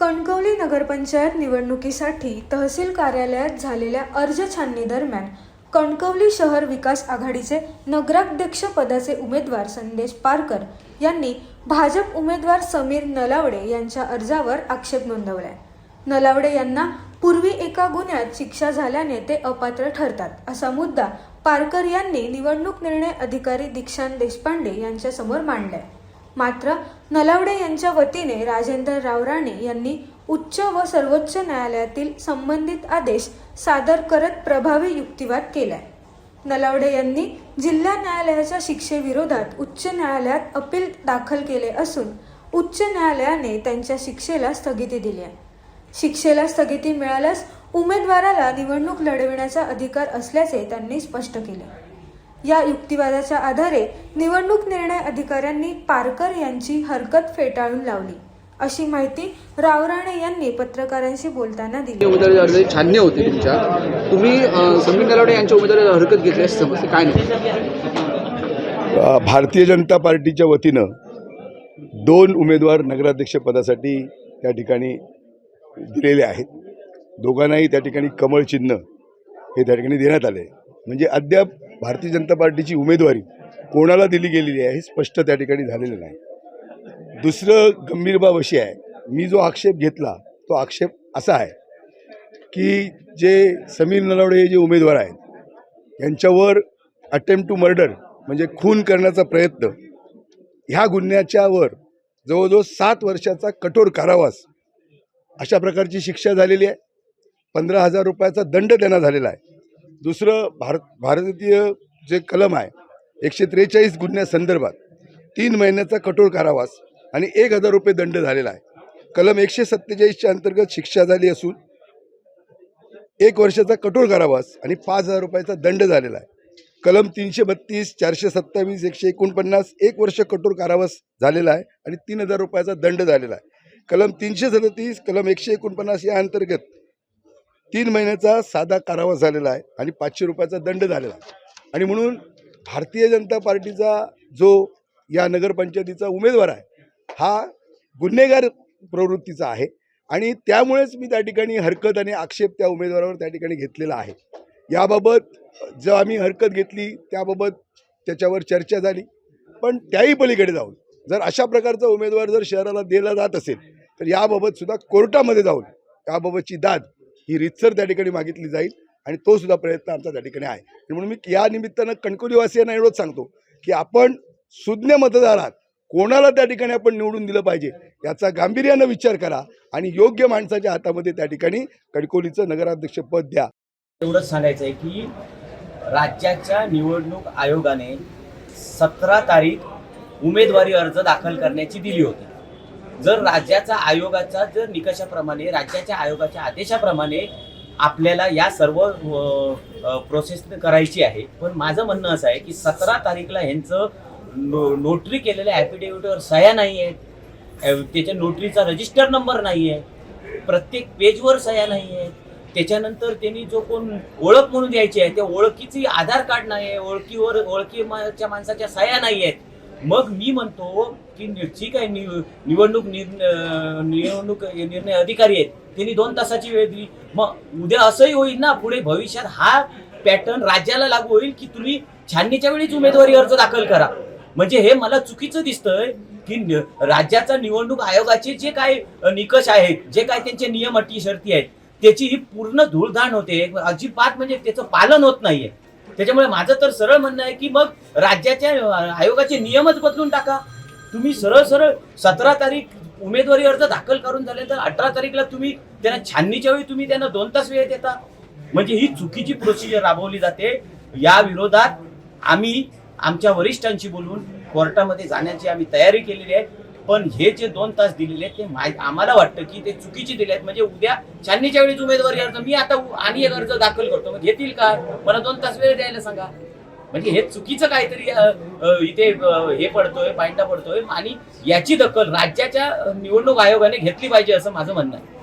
कणकवली नगरपंचायत निवडणुकीसाठी तहसील कार्यालयात झालेल्या अर्ज छाननीदरम्यान कणकवली शहर विकास आघाडीचे नगराध्यक्ष पदाचे उमेदवार संदेश पारकर यांनी भाजप उमेदवार समीर नलावडे यांच्या अर्जावर आक्षेप नोंदवलाय. नलावडे यांना पूर्वी एका गुन्ह्यात शिक्षा झाल्याने ते अपात्र ठरतात असा मुद्दा पारकर यांनी निवडणूक निर्णय अधिकारी दीक्षांत देशपांडे यांच्यासमोर मांडलाय. मात्र नलावडे यांच्या वतीने राजेंद्र रावराणे यांनी उच्च व सर्वोच्च न्यायालयातील संबंधित आदेश सादर करत प्रभावी युक्तिवाद केलाय. नलावडे यांनी जिल्हा न्यायालयाच्या शिक्षेविरोधात उच्च न्यायालयात अपील दाखल केले असून उच्च न्यायालयाने त्यांच्या शिक्षेला स्थगिती दिली आहे. शिक्षेला स्थगिती मिळाल्यास उमेदवाराला निवडणूक लढविण्याचा अधिकार असल्याचे त्यांनी स्पष्ट केले. या युक्तिवादाच्या आधारे निवडणूक निर्णय अधिकाऱ्यांनी पारकर यांची हरकत फेटाळून लावली. अशी माहिती रावराणे यांनी पत्रकारांशी बोलताना दिली. उमेदवारी छाननी होती तुमच्या. तुम्ही समीर नलावडे यांच्या उमेदवारी हरकत घेतली समजते काय नाही? भारतीय जनता पार्टीच्या वतीनं दोन उमेदवार नगराध्यक्षपदासाठी त्या ठिकाणी दिलेले आहेत. दोघांनाही त्या ठिकाणी कमळ चिन्ह हे त्या ठिकाणी देण्यात आले. म्हणजे अद्याप भारतीय जनता पार्टीची उमेदवारी कोणाला दिली गेलेली आहे हे स्पष्ट त्या ठिकाणी झालेलं नाही. दुसरं गंभीर बाब अशी आहे मी जो आक्षेप घेतला तो आक्षेप असा आहे की जे समीर नलावडे हे जे उमेदवार आहेत यांच्यावर अटेम्प्ट टू मर्डर म्हणजे खून करण्याचा प्रयत्न ह्या गुन्ह्याच्यावर जवळजवळ सात वर्षाचा कठोर कारावास अशा प्रकारची शिक्षा झालेली आहे. पंधरा हजार रुपयाचा दंड त्यांना झालेला आहे. दुसरं भारत भारतीय जे कलम आहे एकशे त्रेचाळीस गुन्ह्यासंदर्भात तीन महिन्याचा कठोर कारावास आणि एक हजार रुपये दंड झालेला आहे. कलम एकशे सत्तेचाळीसच्या अंतर्गत शिक्षा झाली असून एक वर्षाचा कठोर कारावास आणि पाच हजार रुपयाचा दंड झालेला आहे. कलम तीनशे बत्तीस चारशे सत्तावीस एकशे एकोणपन्नास एक वर्ष कठोर कारावास झालेला आहे आणि तीन हजार रुपयाचा दंड झालेला आहे. कलम तीनशे सदतीस कलम एकशे एकोणपन्नास या अंतर्गत तीन महिन्याचा साधा कारावास झालेला आहे आणि पाचशे रुपयाचा दंड झालेला आहे. आणि म्हणून भारतीय जनता पार्टीचा जो या नगरपंचायतीचा उमेदवार आहे हा गुन्हेगार प्रवृत्तीचा आहे. आणि त्यामुळेच मी त्या ठिकाणी हरकत आणि आक्षेप त्या उमेदवारावर त्या ठिकाणी घेतलेला आहे. याबाबत जो आम्ही हरकत घेतली त्याबाबत त्याच्यावर चर्चा झाली. पण त्याही पलीकडे जाऊन जर अशा प्रकारचा उमेदवार जर शहराला दिला जात असेल तर याबाबत सुद्धा कोर्टामध्ये जाऊन याबाबतची दाद ही रितसर त्या ठिकाणी मागितली जाईल आणि तो सुद्धा प्रयत्न आमचा त्या ठिकाणी आहे. म्हणून मी या निमित्तानं कणकोलीवासियांना एवढंच सांगतो की आपण सुज्ञ मतदार आहात. कोणाला त्या ठिकाणी आपण निवडून दिलं पाहिजे याचा गांभीर्यानं विचार करा आणि योग्य माणसाच्या हातामध्ये त्या ठिकाणी कणकवलीचं नगराध्यक्षपद द्या. एवढंच सांगायचं आहे की राज्याच्या निवडणूक आयोगाने सतरा तारीख उमेदवारी अर्ज दाखल करण्याची दिली होती. जर राज्याचा आयोगाचा जर निकषाप्रमाणे राज्याच्या आयोगाच्या आदेशाप्रमाणे आपल्याला या सर्व प्रोसेस करायची आहे पण माझं म्हणणं असं आहे की सतरा तारीखला ह्यांचं नो नोटरी केलेल्या ॲफिडेव्हिटवर सह्या नाही आहेत. त्याच्या नोटरीचा रजिस्टर नंबर नाही आहे. प्रत्येक पेजवर सह्या नाही आहेत. त्याच्यानंतर त्यांनी जो कोण ओळख म्हणून द्यायची आहे त्या ओळखीची आधार कार्ड नाही आहे ओळखीवर ओळखीच्या माणसाच्या सह्या नाही आहेत. मग मी म्हणतो की ठीक आहे निवडणूक निर्णय निवडणूक निर्णय अधिकारी आहेत त्यांनी दोन तासाची वेळ दिली. मग उद्या असंही होईल ना पुढे भविष्यात हा पॅटर्न राज्याला लागू होईल की तुम्ही छाननीच्या वेळीच उमेदवारी अर्ज दाखल करा. म्हणजे हे मला चुकीचं दिसतंय की राज्याचा निवडणूक आयोगाचे जे काय निकष आहेत जे काय त्यांचे नियम अटी शर्ती आहेत त्याची ही पूर्ण धूळधाण होते. अजिबात म्हणजे त्याचं पालन होत नाहीये. त्याच्यामुळे माझं तर सरळ म्हणणं आहे की मग राज्याच्या आयोगाचे नियमच बदलून टाका. तुम्ही सरळ सरळ सतरा तारीख उमेदवारी अर्ज दाखल करून झाल्यानंतर अठरा तारीखला तुम्ही त्यांना छाननीच्या वेळी तुम्ही त्यांना दोन तास वेळ देता. म्हणजे ही चुकीची प्रोसिजर राबवली जाते. या विरोधात आम्ही आमच्या वरिष्ठांशी बोलून कोर्टामध्ये जाण्याची आम्ही तयारी केलेली आहे. पण हे जे दोन तास दिलेले आहेत ते आम्हाला वाटतं की ते चुकीचे दिले आहेत म्हणजे उद्या छाननीच्या वेळी उमेदवारी अर्ज मी आता आणि एक अर्ज दाखल करतो. मग घेतील का? मला दोन तास वेळ द्यायला सांगा. म्हणजे हे चुकीचं काहीतरी इथे हे पडतोय पायंडा पडतोय आणि याची दखल राज्याच्या निवडणूक आयोगाने घेतली पाहिजे असं माझं म्हणणं आहे.